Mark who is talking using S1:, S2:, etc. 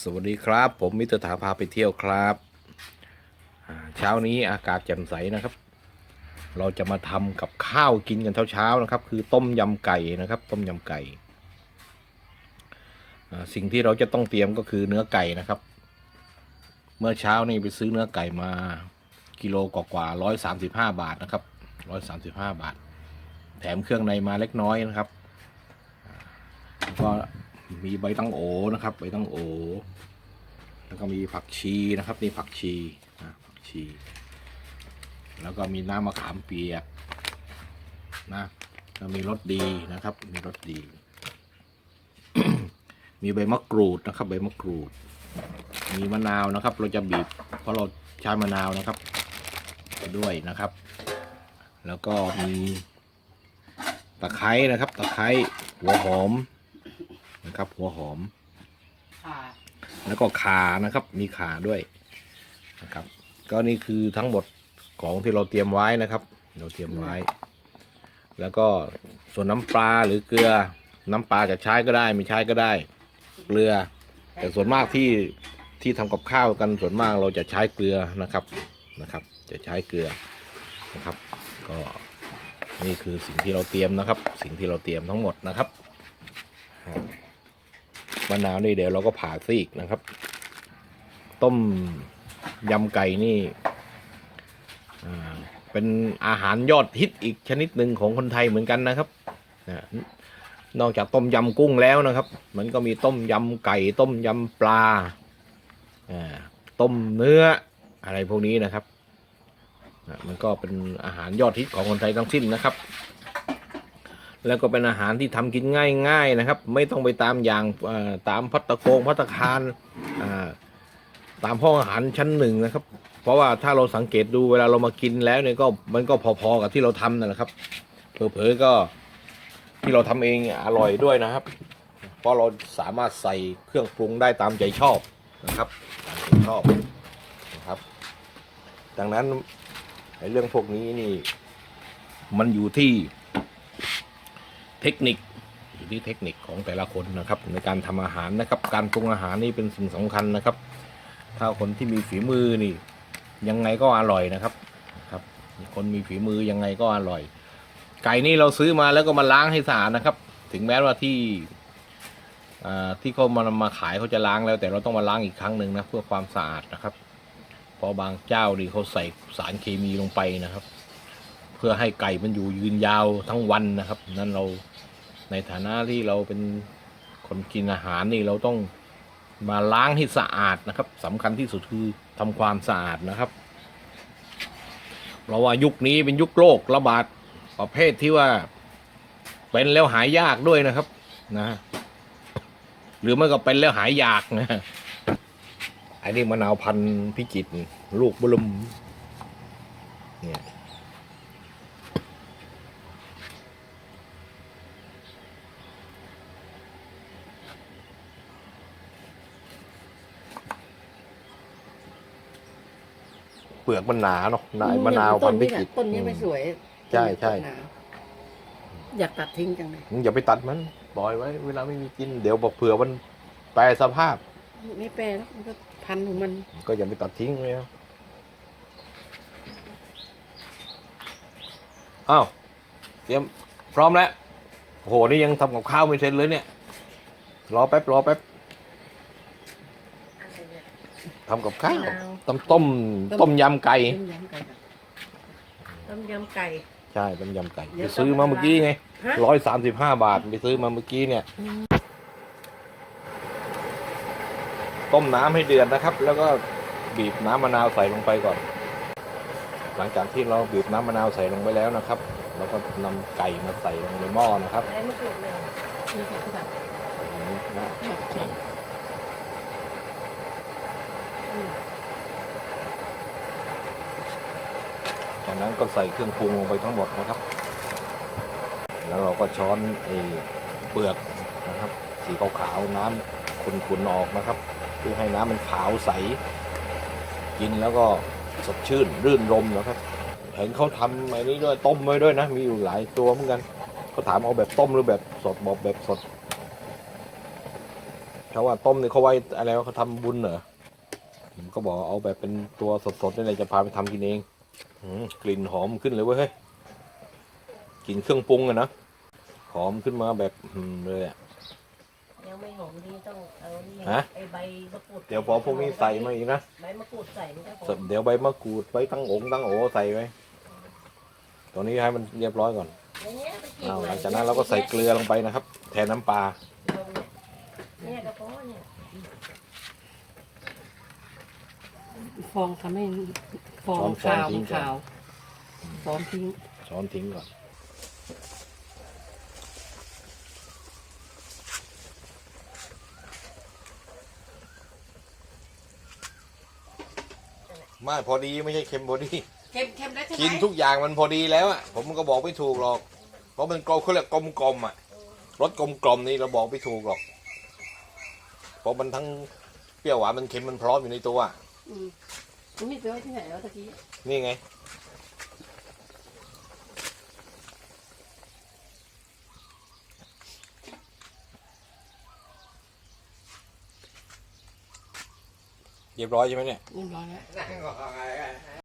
S1: สวัสดีครับ ผมมิตรถาพาไปเที่ยวครับเช้านี้อากาศแจ่มใสนะครับ เราจะมาทำกับข้าวกินกันเช้าๆนะครับ คือต้มยำไก่นะครับ ต้มยำไก่สิ่งที่เราจะต้องเตรียมก็คือเนื้อไก่นะครับ เมื่อเช้านี่ไปซื้อเนื้อไก่มากิโลกว่าร้อยสามสิบห้าบาทนะครับร้อยสามสิบห้าบาท แถมเครื่องในมาเล็กน้อยนะครับก็ มีใบตั้งโอนะครับ ใบตั้งโอ แล้วก็มีผักชีนะครับนี่ผักชีนะผักชี แล้วก็มีน้ำมะขามเปียกนะแล้วมีรสดีนะครับ มีรสดี มีใบมะกรูดนะครับ ใบมะกรูด มีมะนาวนะครับ เราจะบีบเพราะเราใช้มะนาวนะครับด้วยนะครับ แล้วก็มีตะไคร้นะครับ ตะไคร้หัวหอม นะครับ หัวหอม
S2: ค่ะ
S1: แล้วก็ขานะครับ มีขาด้วยนะครับ ก็นี่คือทั้งหมดของที่เราเตรียมไว้นะครับ เราเตรียมไว้ แล้วก็ส่วนน้ำปลาหรือเกลือ น้ำปลาจะใช้ก็ได้ไม่ใช้ก็ได้ เกลือ แต่ส่วนมากที่ที่ทำกับข้าวกันส่วนมากเราจะใช้เกลือนะครับนะครับ จะใช้เกลือนะครับ ก็นี่คือสิ่งที่เราเตรียมนะครับ สิ่งที่เราเตรียมทั้งหมดนะครับ มะนาวนี่เดี๋ยวเราก็ผ่าซีกนะครับ ต้มยำไก่นี่เป็นอาหารยอดฮิตอีกชนิดหนึ่งของคนไทยเหมือนกันนะครับนอกจากต้มยำกุ้งแล้วนะครับ มันก็มีต้มยำไก่ ต้มยำปลาต้มเนื้ออะไรพวกนี้นะครับ มันก็เป็นอาหารยอดฮิตของคนไทยทั้งสิ้นนะครับ แล้วก็เป็นอาหารที่ทำกินง่าย ๆนะครับ ไม่ต้องไปตามอย่างตามพัตตาโกงพัตตาคารตามห้องอาหารชั้นหนึ่งนะครับ เพราะว่าถ้าเราสังเกตดูเวลาเรามากินแล้วเนี่ยก็มันก็พอๆกับที่เราทำนั่นแหละครับเผลอๆก็ที่เราทำเองอร่อยด้วยนะครับ เพราะเราสามารถใส่เครื่องปรุงได้ตามใจชอบนะครับตามใจชอบนะครับ ดังนั้นในเรื่องพวกนี้นี่มันอยู่ที่ เทคนิคอยู่ที่เทคนิคของแต่ละคนนะครับ ในการทำอาหารนะครับ การปรุงอาหารนี่เป็นสิ่งสำคัญนะครับ ถ้าคนที่มีฝีมือนี่ ยังไงก็อร่อยนะครับครับ คนมีฝีมือยังไงก็อร่อย ไก่นี่เราซื้อมาแล้วก็มาล้างให้สะอาดนะครับ ถึงแม้ว่าที่ที่เขามามาขายเขาจะล้างแล้ว แต่เราต้องมาล้างอีกครั้งหนึ่งนะเพื่อความสะอาดนะครับ เพราะบางเจ้านี่เขาใส่สารเคมีลงไปนะครับ พื่อให้ไก่มันอยู่ยืนยาวทั้งวันนะครับ นั่นเราในฐานะที่เราเป็นคนกินอาหารนี่เราต้องมาล้างให้สะอาดนะครับสำคัญที่สุดคือทำความสะอาดนะครับ เพราะว่ายุคนี้เป็นยุคโรคระบาดประเภทที่ว่าเป็นแล้วหายยากด้วยนะครับนะหรือไม่ก็เป็นแล้วหายยากนะอันนี้มะนาวพันธุ์พิจิตรลูกบุลมเนี่ย เปลือกมันหนาเนาะนายมะนาวพันธุ์พิจิตร
S2: ต้นนี้ไม่สวย
S1: ใช่ใช่
S2: ต้นนี้อยากตัดทิ้งจังเลย
S1: มึงอย่าไปตัดมันปล่อยไว้ เวลาไม่มีกินเดี๋ยวบอกเผื่อมันแปรสภาพ
S2: ไม่แปลแล้วมันก็พันธุ์ของมัน
S1: ก็อย่าไปตัดทิ้งเลยครับอ้าวเตรียมพร้อมแล้วโหนี่ยังทำกับข้าวไม่เสร็จเลยเนี่ย รอแป๊บรอแป๊บ ทำกับข้าว
S2: มะนาว
S1: ต้มต้มต้มยำไก่
S2: ต้มยำไก่ค่ะต้มยำไก่
S1: ใช่ต้มยำไก่
S2: เดี๋
S1: ไป
S2: ยว
S1: ซื้อมาเมื่อกี้ไง
S2: ฮะ
S1: ร้อยสามสิบห้าบาทไปซื้อมาเมื่อกี้เนี่ย ต้มน้ำให้เดือดนะครับ แล้วก็บีบน้ำมะนาวใส่ลงไปก่อน หลังจากที่เราบีบน้ำมะนาวใส่ลงไปแล้วนะครับเราก็นำไก่มาใส่ลงในหม้อนะครับ
S2: อะไรไม่ถูกเลยมีแต่แบบ
S1: อย่างนี้นะ จากนั้นก็ใส่เครื่องปรุงลงไปทั้งหมดนะครับ แล้วเราก็ช้อนไอ้เปลือกนะครับ สีขาวๆน้ำขุ่นๆออกนะครับ เพื่อให้น้ำมันขาวใส กินแล้วก็สดชื่นรื่นรมนะครับ เห็นเขาทำไอ้นี้ด้วยต้มไว้ด้วยนะ มีอยู่หลายตัวเหมือนกันเขาถามเอาแบบต้มหรือแบบสดบอกแบบสดเขาว่าต้มนี่เขาไว้อะไรเขาทำบุญเหรอผมก็บอกเอาแบบเป็นตัวสดๆนี่เลยจะพาไปทำกินเอง กลิ่นหอมขึ้นเลยเว้ยเฮ้ยกลิ่นเครื่องปรุงอะนะหอมขึ้นมาแบบอืมเลยอะ
S3: ยังไม่หอมดีต้องเอานี่
S1: ฮะ
S3: ไอใบมะกรูด
S1: เดี๋ยวพอพวกนี้ใส่มาอีกนะ
S3: ใบมะกรูดใส่มันจะหอ
S1: เสร็จ
S3: ม
S1: เดี๋ยวใบมะกรูดไว้ตั้งองค์ตั้งโอใส่ไว้ตอนนี้ให้มันเรียบร้อยก่อน
S3: อย่างเงี้ยไปกิน
S1: เอา
S3: ใม่
S1: หลังจากนั้นเราก็ใส่เกลือลงไปนะครับ แทนน้ำปลา
S3: เนี่ยกระเพาะเนี่ย
S2: ฟองทำให้ฟองขาวมันขาวฟองทิ้ง
S1: ช้อนทิ้งก่อน ไม่พอดีไม่ใช่เค็มพอดี
S2: เค็มเค็มแล้วใช่ไหม
S1: กินทุกอย่างมันพอดีแล้วอะ ผมก็บอกไม่ถูกหรอก เพราะมันกลมเขาเรียกกลมกลมๆอะรสกลมกลมๆนี่เราบอกไม่ถูกหรอก เพราะมันทั้งเปรี้ยวหวานมันเค็มมันพร้อมอยู่ในตัวอะ
S2: อืมมันมีตัวที่ไหนวะตะกี้
S1: นี่ไง เรียบร้อยใช่ไหมเนี่ย
S2: เรียบร้อยแล้ว